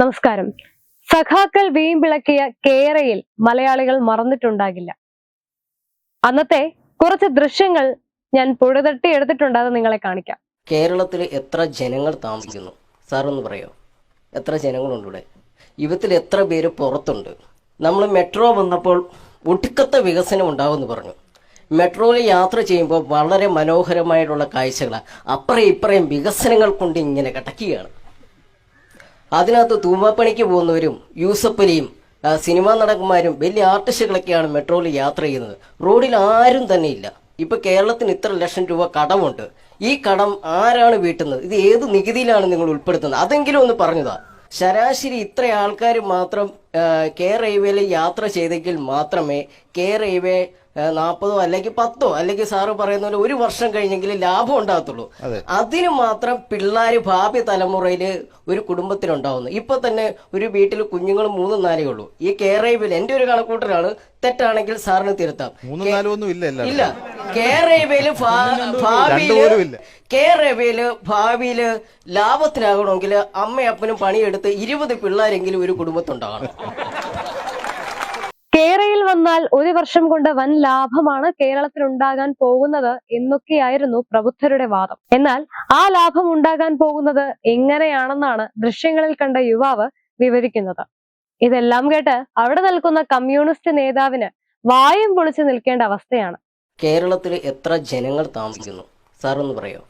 നമസ്കാരം. സഖാക്കൾ വീമ്പിളക്കിയ കേരയിൽ മലയാളികൾ മറന്നിട്ടുണ്ടാകില്ല. അന്നത്തെ കുറച്ച് ദൃശ്യങ്ങൾ ഞാൻ പുഴതട്ടി എടുത്തിട്ടുണ്ട് അത് നിങ്ങളെ കാണിക്കാം. കേരളത്തിൽ എത്ര ജനങ്ങൾ താമസിക്കുന്നു? സാർ ഒന്ന് പറയോ? എത്ര ജനങ്ങളുണ്ട് ഇവിടെ? ഇവത്തിൽ എത്ര പേര് പുറത്തുണ്ട്? നമ്മൾ മെട്രോ വന്നപ്പോൾ ഒടുക്കത്തെ വികസനം ഉണ്ടാവുമെന്ന് പറഞ്ഞു. മെട്രോയിൽ യാത്ര ചെയ്യുമ്പോൾ വളരെ മനോഹരമായിട്ടുള്ള കാഴ്ചകളാണ് അപ്പുറം ഇപ്പറയും വികസനങ്ങൾ കൊണ്ട് ഇങ്ങനെ കിടക്കുകയാണ്. അതിനകത്ത് തൂമ്പാപ്പണിക്ക് പോകുന്നവരും യൂസപ്പലിയും സിനിമാ നടന്മാരും വലിയ ആർട്ടിസ്റ്റുകളൊക്കെയാണ് മെട്രോയിൽ യാത്ര ചെയ്യുന്നത്. റോഡിൽ ആരും തന്നെ ഇല്ല. ഇപ്പൊ കേരളത്തിന് ഇത്ര ലക്ഷം രൂപ കടമുണ്ട്. ഈ കടം ആരാണ് വീട്ടുന്നത്? ഇത് ഏത് നികുതിയിലാണ് നിങ്ങൾ ഉൾപ്പെടുത്തുന്നത്? അതെങ്കിലും ഒന്ന് പറഞ്ഞതാ. ശരാശരി ഇത്ര ആൾക്കാർ മാത്രം കെ റെയിൽവേയിൽ യാത്ര ചെയ്തെങ്കിൽ മാത്രമേ കെ റെയിൽവേ നാൽപ്പതോ അല്ലെങ്കിൽ പത്തോ അല്ലെങ്കിൽ സാറ് പറയുന്ന പോലെ ഒരു വർഷം കഴിഞ്ഞെങ്കിൽ ലാഭം ഉണ്ടാകത്തുള്ളൂ. അതിന് മാത്രം പിള്ളേർ ഭാവി തലമുറയിൽ ഒരു കുടുംബത്തിനുണ്ടാവുന്നു ഇപ്പൊ തന്നെ ഒരു വീട്ടിൽ കുഞ്ഞുങ്ങൾ മൂന്നും നാലേ ഉള്ളൂ. ഈ കേരളയിൽ എന്റെ ഒരു കണക്കൂട്ടലാണ് തെറ്റാണെങ്കിൽ സാറിന് തിരുത്താം. ഇല്ല. കേരളയിൽ ഭാവിയിൽ. കേരളയിൽ ഭാവിയിൽ ലാഭത്തിനാകണമെങ്കിൽ അമ്മയപ്പനും പണിയെടുത്ത് ഇരുപത് പിള്ളേരെങ്കിലും ഒരു കുടുംബത്തുണ്ടാകണം. കേരയിൽ വന്നാൽ ഒരു വർഷം കൊണ്ട് വൻ ലാഭമാണ് കേരളത്തിൽ ഉണ്ടാകാൻ പോകുന്നത് എന്നൊക്കെയായിരുന്നു പ്രബുദ്ധരുടെ വാദം. എന്നാൽ ആ ലാഭം ഉണ്ടാകാൻ പോകുന്നത് എങ്ങനെയാണെന്നാണ് ദൃശ്യങ്ങളിൽ കണ്ട യുവാവ് വിവരിക്കുന്നത്. ഇതെല്ലാം കേട്ട് അവിടെ നിൽക്കുന്ന കമ്മ്യൂണിസ്റ്റ് നേതാവിന് വായും പൊളിച്ചു നിൽക്കേണ്ട അവസ്ഥയാണ്. കേരളത്തിൽ എത്ര ജനങ്ങൾ താമസിക്കുന്നു? സാർ ഒന്ന് പറയോ?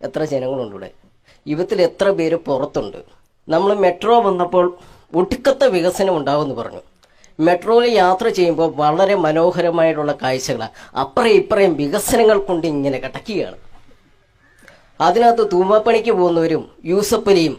എത്ര ജനങ്ങളുണ്ട് ഇവിടെ? ഇവത്തിൽ എത്ര പേര് പുറത്തുണ്ട്? നമ്മൾ മെട്രോ വന്നപ്പോൾ ഒടുക്കത്തെ വികസനം ഉണ്ടാവുമെന്ന് പറഞ്ഞു. മെട്രോയിൽ യാത്ര ചെയ്യുമ്പോൾ വളരെ മനോഹരമായിട്ടുള്ള കാഴ്ചകളാണ്. അപ്പുറം ഇപ്പറയും വികസനങ്ങൾ കൊണ്ട് ഇങ്ങനെ കിടക്കുകയാണ് അതിനകത്ത് തൂമ്പാപ്പണിക്ക് പോകുന്നവരും യൂസപ്പലിയും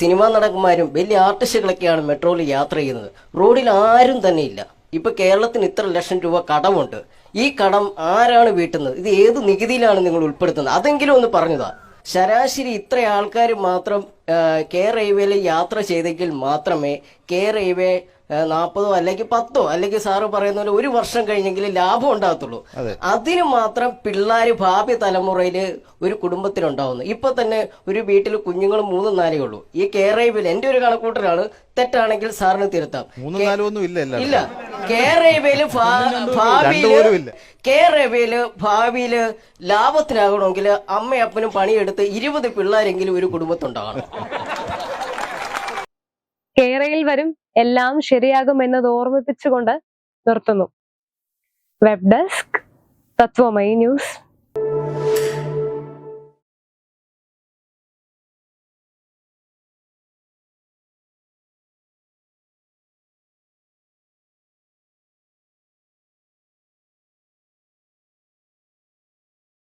സിനിമാ നടന്മാരും വലിയ ആർട്ടിസ്റ്റുകളൊക്കെയാണ് മെട്രോയിൽ യാത്ര ചെയ്യുന്നത്. റോഡിൽ ആരും തന്നെ ഇല്ല. ഇപ്പൊ കേരളത്തിന് ഇത്ര ലക്ഷം രൂപ കടമുണ്ട്. ഈ കടം ആരാണ് വീട്ടുന്നത്? ഇത് ഏത് നികുതിയിലാണ് നിങ്ങൾ ഉൾപ്പെടുത്തുന്നത്? അതെങ്കിലും ഒന്ന് പറഞ്ഞതാ. ശരാശരി ഇത്ര ആൾക്കാർ മാത്രം കെയർ റെയിൽവേയിൽ യാത്ര ചെയ്തെങ്കിൽ മാത്രമേ കെ റെയിൽവേ നാൽപ്പതോ അല്ലെങ്കിൽ പത്തോ അല്ലെങ്കിൽ സാറ് പറയുന്ന പോലെ ഒരു വർഷം കഴിഞ്ഞെങ്കിൽ ലാഭം ഉണ്ടാകത്തുള്ളൂ. അതിന് മാത്രം പിള്ളേർ ഭാവി തലമുറയിൽ ഒരു കുടുംബത്തിനുണ്ടാവുന്നു ഇപ്പൊ തന്നെ ഒരു വീട്ടിൽ കുഞ്ഞുങ്ങൾ മൂന്നും നാലേ ഉള്ളൂ. ഈ കെ റെയിൽവേയിൽ എന്റെ ഒരു കണക്കൂട്ടലാണ് തെറ്റാണെങ്കിൽ സാറിന് തിരുത്താം. ഇല്ല കെയർ റെയിൽവേയിൽ ഭാവിയിൽ പോലും ഇല്ല. കെ റെയിൽവേയിൽ ഭാവിയിൽ ലാഭത്തിനാകണമെങ്കിൽ അമ്മയപ്പനും പണിയെടുത്ത് ഇരുപത് പിള്ളേരെങ്കിലും ഒരു കുടുംബത്തുണ്ടാകണം. കേരയിൽ വരും എല്ലാം ശരിയാകും എന്നത് ഓർമ്മിപ്പിച്ചുകൊണ്ട് നിർത്തുന്നു. വെബ് ഡെസ്ക് തത്വമൈ ന്യൂസ്